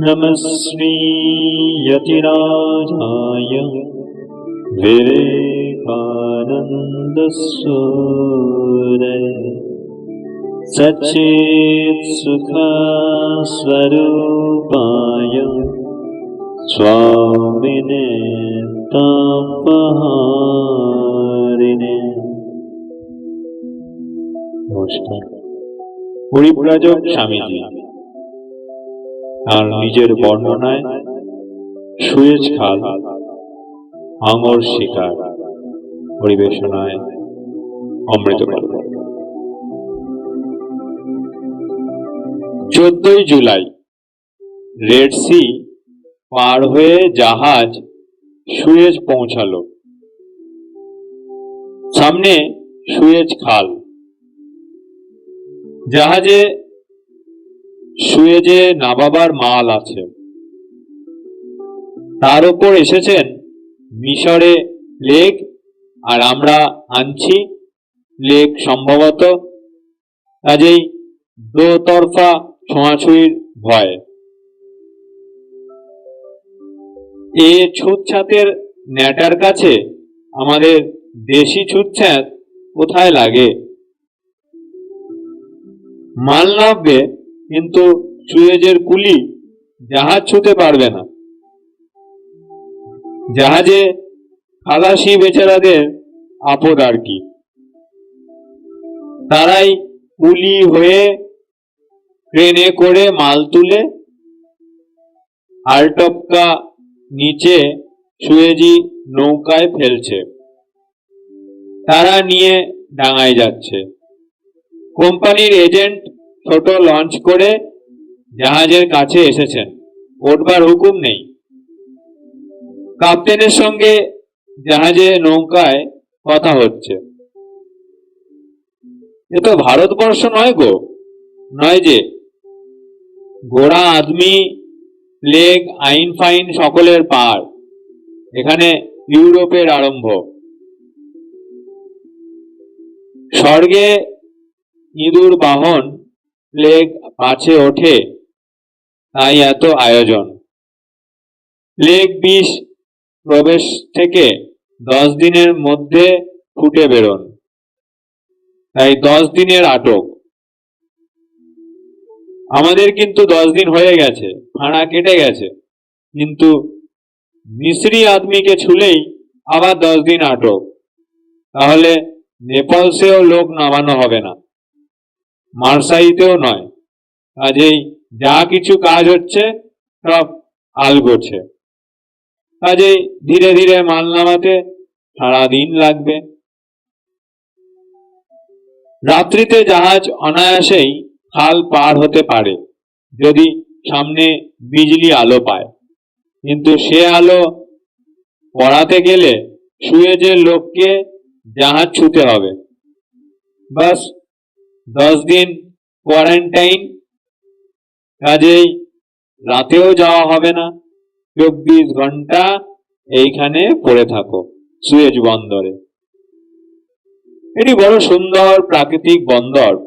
नमः श्रीयतिराजाय विवेकानन्दसूरय सच्चित्सुखस्वरूपाय स्वामिने তাপহারিণে নমস্কার পরিব্রাজক স্বামীজি তার নিজের বর্ণনায় সুয়েজ খাল আঙর শিকার পরিবেশনায় অমৃত চোদ্দই জুলাই, রেড সি পার হয়ে জাহাজ সুয়েজ পৌঁছালো। সামনে সুয়েজ খাল। জাহাজে সুয়েজে নাবাবার মাল আছে। তার উপর এসেছেন মিশরে লেক, আর আমরা আনছি লেক সম্ভবত কাজেই দোতরফা ছোঁয়াছুঁয়ির ভয়। এ ছুঁতছাতের ন্যাটার কাছে আমাদের দেশি ছুঁতছাত কোথায় লাগে? মাল নামবে কিন্তু সুয়েজের কুলি জাহাজ ছুতে পারবে না। জাহাজে খালাসি বেচারাদের আপদ আর কি। তারাই কুলি হয়ে ট্রেনে করে মাল তুলে আলটপকা নিচে সুয়েজি নৌকায় ফেলছে। তারা নিয়ে ডাঙায় যাচ্ছে। কোম্পানির এজেন্ট ছোট লঞ্চ করে জাহাজের কাছে এসেছেন। ওঠবার হুকুম নেই। কাপ্তেনের সঙ্গে জাহাজে নৌকায় কথা হচ্ছে। এ তো ভারতবর্ষ নয় গো। নয় যে গোড়া আদমি, প্লেগ, আইন, ফাইন সকলের পার। এখানে ইউরোপের আরম্ভ। স্বর্গে ইঁদুর, বাহন প্লেগ পাছে ওঠে, তাই এত আয়োজন। প্লেগ বিষ প্রবেশ থেকে দশ দিনের মধ্যে ফুটে বেরোন, তাই দশ দিনের আটক। আমাদের কিন্তু দশ দিন হয়ে গেছে, ফাঁড়া কেটে গেছে, কিন্তু মিশ্রি আদমিকে ছুলেই আবার দশ দিন আটক। তাহলে নেপালসেও লোক নামানো হবে না। মার্সাইতেও নয়। কাজেই যা কিছু কাজ হচ্ছে, সব আলগোছে কাজেই ধীরে ধীরে মাল নামাতে সারাদিন লাগবে। রাত্রিতে জাহাজ অনায়াসেই খাল পার হতে পারে, যদি সামনে বিজলি আলো পায়। কিন্তু সে আলো পড়াতে গেলে সুয়েজের লোককে জাহাজ ছুতে হবে। বাস দশ দিন কোয়ারেন্টাইন কাজেই রাতেও যাওয়া হবে না। চব্বিশ ঘণ্টা এইখানে পড়ে থাকো, সুয়েজ বন্দরে। এটি বড় সুন্দর প্রাকৃতিক বন্দর,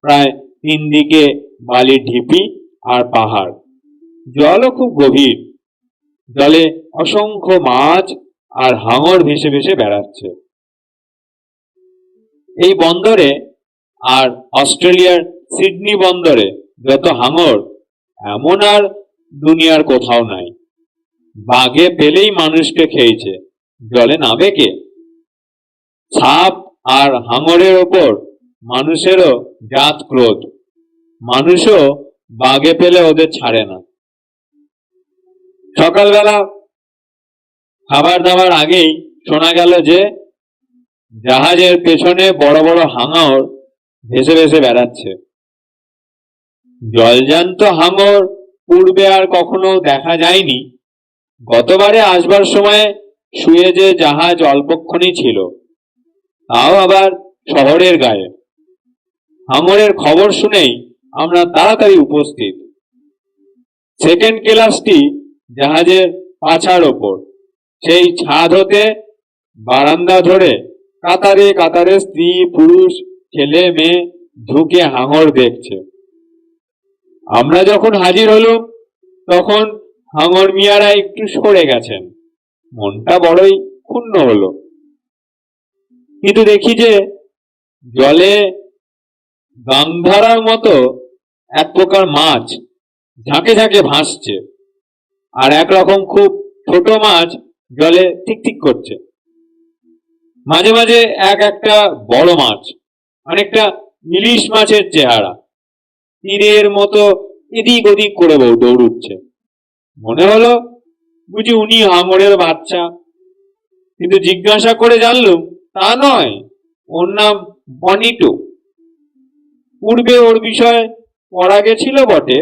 প্রায় তিন দিকে বালির ঢিপি আর পাহাড়। জলও খুব গভীর। জলে অসংখ্য মাছ আর হাঙর ভেসে ভেসে বেড়াচ্ছে। এই বন্দরে আর অস্ট্রেলিয়ার সিডনি বন্দরে যত হাঙর, এমন আর দুনিয়ার কোথাও নাই। বাঘে পেলেই মানুষকে খেয়েছে, জলে নাবে কে? সাপ আর হাঙরের ওপর মানুষেরও জাত ক্রোধ। মানুষও বাঘে পেলে ওদের ছাড়ে না। সকালবেলা খাবার দাবার আগেই শোনা গেল যে জাহাজের পেছনে বড় বড় হাঙর ভেসে ভেসে বেড়াচ্ছে। জলজান্ত হাঙর পূর্বে আর কখনো দেখা যায়নি। গতবারে আসবার সময় শুয়ে যে জাহাজ অল্পক্ষণই ছিল, তাও আবার শহরের গায়ে। হাঙরের খবর শুনেই আমরা তাড়াতাড়ি উপস্থিত। সেকেন্ড ক্লাসটি জাহাজের পাছার ওপর। সেই ছাদ হতে বারান্দা ধরে কাতারে কাতারে স্ত্রী, পুরুষ ছেলে মেয়ে ঝুঁকে হাঙর দেখছে। আমরা যখন হাজির হলুম, তখন হাঙর মিয়ারা একটু সরে গেছেন। মনটা বড়ই ক্ষুণ্ণ হলো। কিন্তু দেখি যে, জলে গাংধারার মতো এক প্রকার মাছ ঝাঁকে ঝাঁকে ভাসছে, আর একরকম খুব ছোট মাছ জলে ঠিক করছে। মাঝে মাঝে এক একটা বড় মাছ অনেকটা ইলিশ মাছের চেহারা। তীরের মতো এদিক ওদিক করে দৌড়ুচ্ছে। মনে হলো বুঝি উনি হাঙরের বাচ্চা। কিন্তু জিজ্ঞাসা করে জানলুম তা নয়, ওর নাম বনিটো। পূর্বে ওর বিষয়ে পড়া গেছিল বটে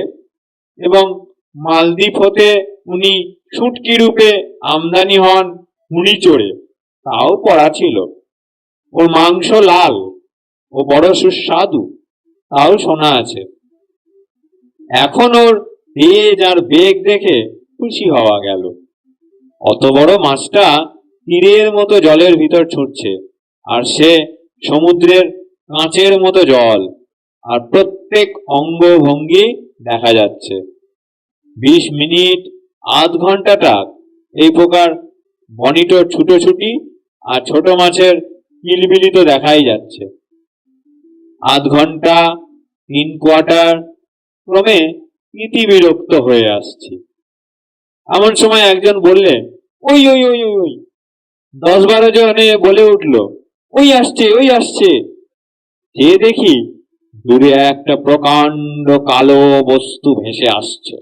এবং মালদ্বীপ হতে উনি ছুটকি রূপে আমদানি হন হুনি চড়ে তাও পড়া ছিল। ওর মাংস লাল। ও বড় সুস্বাদু, তাও শোনা আছে। এখন ওর তেজ আর বেগ দেখে খুশি হওয়া গেল। অত বড় মাছটা তীরের মতো জলের ভিতর ছুটছে, আর সে সমুদ্রের কাঁচের মতো জল, আর প্রত্যেক অঙ্গভঙ্গি দেখা যাচ্ছে। বিশ মিনিট, আধ ঘন্টাটা এই প্রকার বনিটোর ছুটোছুটি আর ছোট মাছের কিলবিলি তো দেখাই যাচ্ছে। আধ ঘণ্টা, তিন কোয়ার্টার, ক্রমে ইতি বিরক্ত হয়ে আসছি। এমন সময় একজন বললে, ওই ওই ওই ওই ওই। দশ বারো জনে বলে উঠল, ওই আসছে ওই আসছে। যে দেখি দূরে একটা প্রকাণ্ড কালো বস্তু ভেসে আসছে,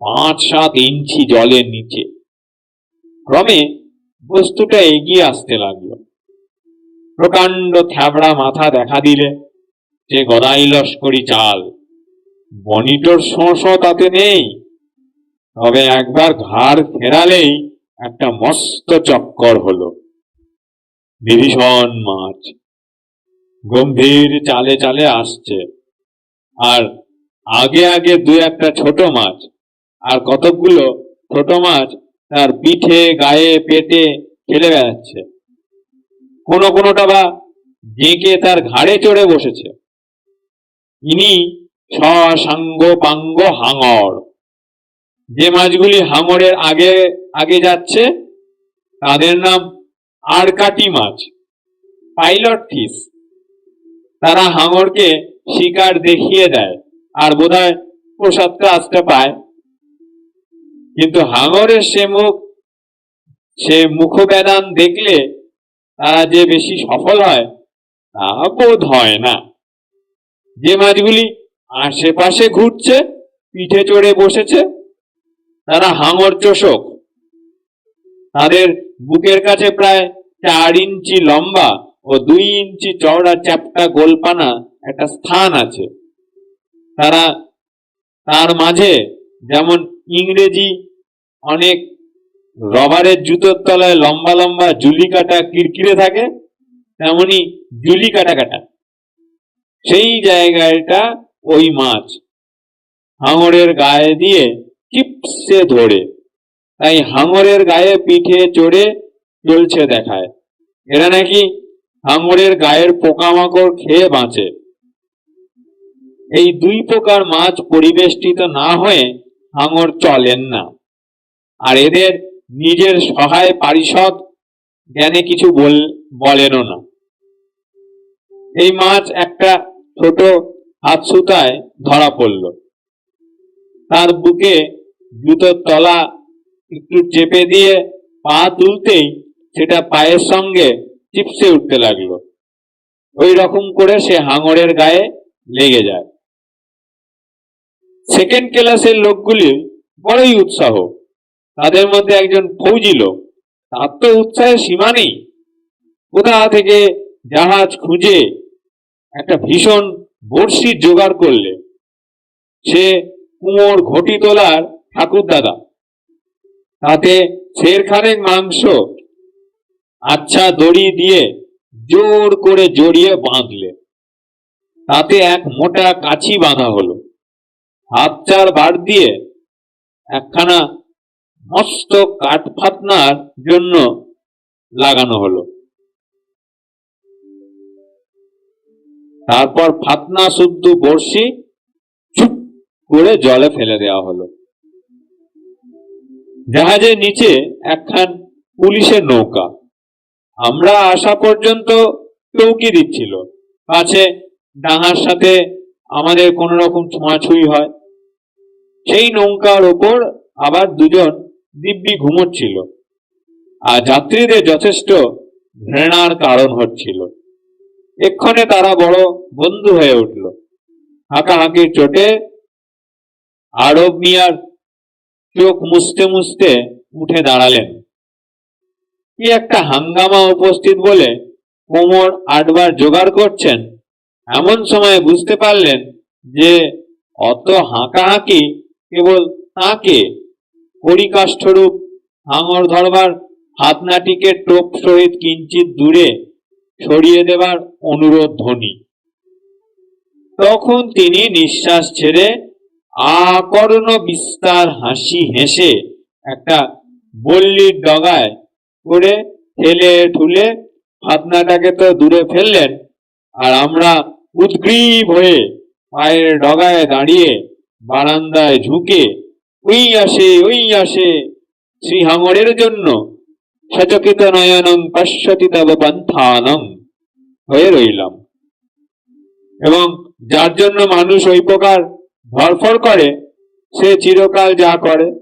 পাঁচ, সাত ইঞ্চি জলের নিচে। ক্রমে বস্তুটা এগিয়ে আসতে লাগল। প্রকাণ্ড থ্যাবড়া মাথা দেখা দিলে যে গদাই লস্করি চাল। বনিটোর শোঁ তাতে নেই। তবে একবার ঘাড় ফেরালেই একটা মস্ত চক্কর হলো। বিভীষণ মাছ গম্ভীর চালে চালে আসছে। আর আগে আগে দু একটা ছোট মাছ আর কতকগুলো ছোট মাছ তার পিঠে, গায়ে, পেটে খেলে বেড়াচ্ছে। কোনো কোনোটা বা জেঁকে তার ঘাড়ে চড়ে বসেছে। ইনি সাঙ্গ পাঙ্গ হাঙর। যে মাছগুলি হাঙরের আগে আগে যাচ্ছে, তাদের নাম আরকাটি মাছ, পাইলট ফিস তারা হাঙরকে শিকার দেখিয়ে দেয় আর বোধহয় প্রসাদটা আসতে পায়। কিন্তু হাঙরের সে মুখ, সে মুখবেদান দেখলে যে বেশি সফল হয়, তা বোধ হয় না। যে মাছগুলি আশেপাশে ঘুরছে, পিঠে চড়ে বসেছে, তারা হাঙর চোষক। তাদের বুকের কাছে প্রায় চার ইঞ্চি লম্বা ও দুই ইঞ্চি চওড়া চ্যাপটা গোলপানা একটা স্থান আছে। তারা, তার মাঝে যেমন ইংরেজি অনেক রবারের জুতোর তলায় লম্বা লম্বা জুলি কাটা কিরকিরে থাকে, তেমনি জুলি কাটা। কাটা সেই জায়গাটা ওই মাছ হাঙরের গায়ে দিয়ে চিপসে ধরে, তাই হাঙরের গায়ে পিঠে চড়ে চলছে দেখায়। এরা নাকি হাঙরের গায়ের পোকামাকড় খেয়ে বাঁচে। এই দুই প্রকার মাছ পরিবেষ্টিত না হয়ে হাঙর চলেন না। আর এদের নিজের সহায় পারিষদ জ্ঞানে কিছু বলেনও না। এই মাছ একটা ছোট হাত সুতায় ধরা পড়ল। তার বুকে জুতোর তলা একটু চেপে দিয়ে পা তুলতেই সেটা পায়ের সঙ্গে চিপসে উঠতে লাগল। ওই রকম করে সে হাঙরের গায়ে লেগে যায়। সেকেন্ড ক্লাসের লোকগুলি বড়ই উৎসাহ। তাদের মধ্যে একজন ফৌজি লোক। তার তো উৎসাহের সীমা নেই। কোথা থেকে জাহাজ খুঁজে একটা ভীষণ বড়শি জোগাড় করলে? সে কুমোর ঘটি তোলার ঠাকুর দাদা তাতে শেরখানেক মাংস আচ্ছা দড়ি দিয়ে জোর করে জড়িয়ে বাঁধলে। তাতে এক মোটা কাছি বাঁধা হলো। হাত চার বার দিয়ে একখানা মস্ত কাঠ ফাতনার জন্য লাগানো হলো। তারপর ফাতনা শুদ্ধ বর্ষি চুপ করে জলে ফেলে দেওয়া হলো। জাহাজের নিচে একখান পুলিশের নৌকা। আমরা আসা পর্যন্ত চৌকি দিচ্ছিল। পাছে ডাঙার সাথে আমাদের কোন রকম ছোঁয়াছুঁই হয়। সেই নৌকার ওপর আবার দুজন দিব্যি ঘুমোচ্ছিল। আর যাত্রীদের যথেষ্ট ঘৃণার কারণ হচ্ছিল। এক্ষণে তারা বড় বন্ধু হয়ে উঠল। হাঁকাহাঁকির চোটে আরব মিয়ার চোখ মুছতে মুছতে উঠে দাঁড়ালেন। কি একটা হাঙ্গামা উপস্থিত বলে কোমর আটবার জোগাড় করছেন, এমন সময় বুঝতে পারলেন যে অত হাঁকাহাঁকি কেবল তাকে পরিকাষ্ঠরূপ। হাঙর ধরবার হাতনাটিকে টোপ সহিত কিঞ্চিত দূরে সরিয়ে দেবার অনুরোধ ধ্বনি। তখন তিনি নিঃশ্বাস ছেড়ে আকর্ণ বিস্তার হাসি হেসে একটা বল্লির ডগায় করে ঠেলে ঠুলে হাতনাটাকে তো দূরে ফেললেন, আর আমরা উদ্গ্রীব হয়ে পায়ের ডগায় দাঁড়িয়ে বারান্দায় ঝুঁকে ওই আসে ওই আসে। শ্রী হাঙরের জন্য সচকিত নয়নম পশ্যতি তব পন্থানং হয়ে রইলাম। এবং যার জন্য মানুষ ওই প্রকার ধরফর করে, সে চিরকাল যা করে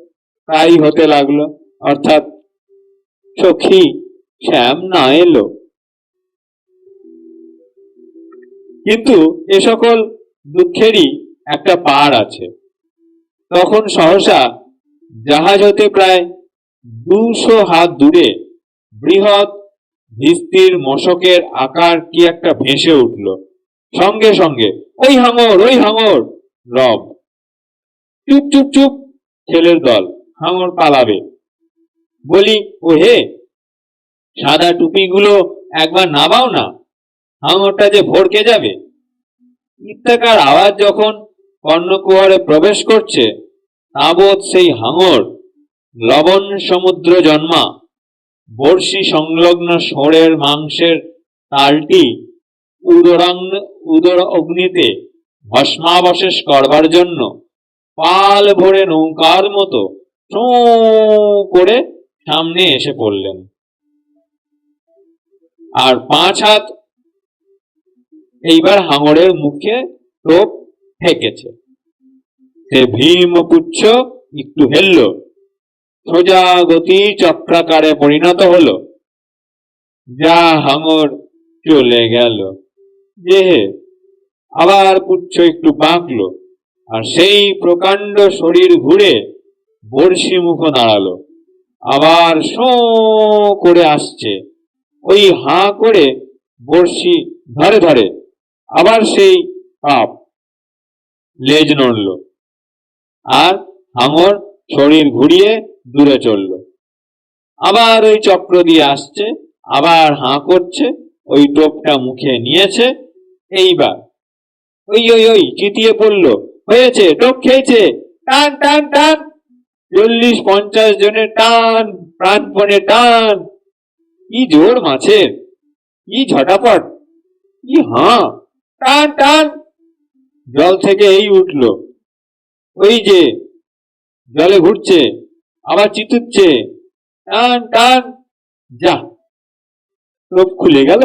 তাই হতে লাগল। অর্থাৎ সখী শ্যাম না এলো। কিন্তু এ সকল দুঃখেরই একটা পার আছে। তখন সহসা জাহাজ হতে প্রায় দুশো হাত দূরে বৃহৎ ভিস্তির মশকের আকার কি একটা ভেসে উঠল। সঙ্গে সঙ্গে, ওই হাঙর ওই হাঙর! রব। চুপ চুপ চুপ, ছেলের দল, হাঙর পালাবে। বলি ও হে সাদা টুপিগুলো একবার নাবাও না, হাঙরটা যে ভরকে যাবে? ইত্যাকার আওয়াজ যখন কর্ণকুয়ারে প্রবেশ করছে, তাবৎ সেই হাঙর, লবণ সমুদ্র জন্মা বর্ষি সংলগ্ন ষোড়ের মাংসের তালটি উদরাঙ্গ উদর অগ্নিতে ভস্মাবশেষ করবার জন্য পাল ভরে নৌকার মতো করে সামনে এসে পড়লেন। আর পাঁচ হাত এইবার হাঙরের মুখে টোপ ঠেকেছে সে ভীম পুচ্ছ, একটু হেলল। সোজা গতি চক্রাকারে পরিণত হলো। যা হাঙর চলে গেল। যে আবার পুচ্ছ একটু বাঁকলো আর সেই প্রকাণ্ড শরীর ঘুরে বর্ষি মুখ দাঁড়াল আবার শো করে আসছে। ওই হাঁ করে বর্ষি ধরে ধরে। আবার সেই পাপ। লেজ নড়ল। আর হাঙর শরীর ঘুরিয়ে দূরে চলল। আবার ওই চক্র দিয়ে আসছে, আবার হাঁ করছে, ওই টোপটা মুখে নিয়েছে, এইবার। ওই ওই ওই, চিতিয়ে পড়ল। হয়েছে, টোপ খেয়েছে। টান টান টান। চল্লিশ, পঞ্চাশ জনের টান, প্রাণপণে টান। কি জোর মাছের, কি ঝটাপট, কি হাঁ। টান টান। জল থেকে এই উঠল। ওই যে, জলে ঘুরছে, আবার চিতুচ্ছে। টান টান, যা। টোপ খুলে গেল,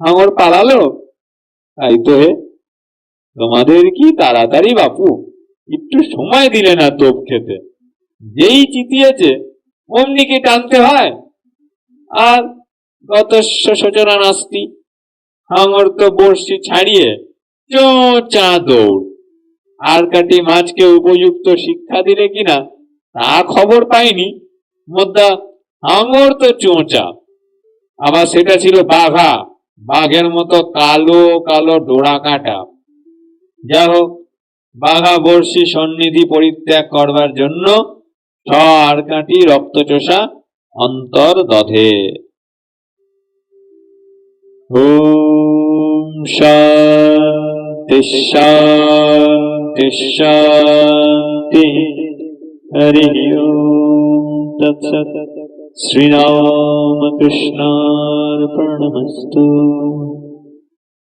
হাঙর পালালো। তাই তো হে, তোমাদের কি তাড়াতাড়ি বাপু, একটু সময় দিলে না তোপ খেতে? যেই চিতিয়েছে, অমনি কি টানতে হয়? আর গত সূচনা নাস্তি হাঙর তো বর্ষি ছাড়িয়ে চোঁচা আর কাটি মাছকে উপযুক্ত শিক্ষা দিলে কিনা তা খবর পাইনি। হাঙর তো চোঁচা। আবার সেটা ছিল বাঘা, বাঘের মতো কালো কালো কাটা। যা হোক বাঘা বর্ষি সন্নিধি পরিত্যাগ করবার জন্য আর কাটি রক্তচোষা অন্তর দধে। শান্তি शान्ति हरिः ओं तत्सत्। श्रीरामकृष्णार्पणमस्तु।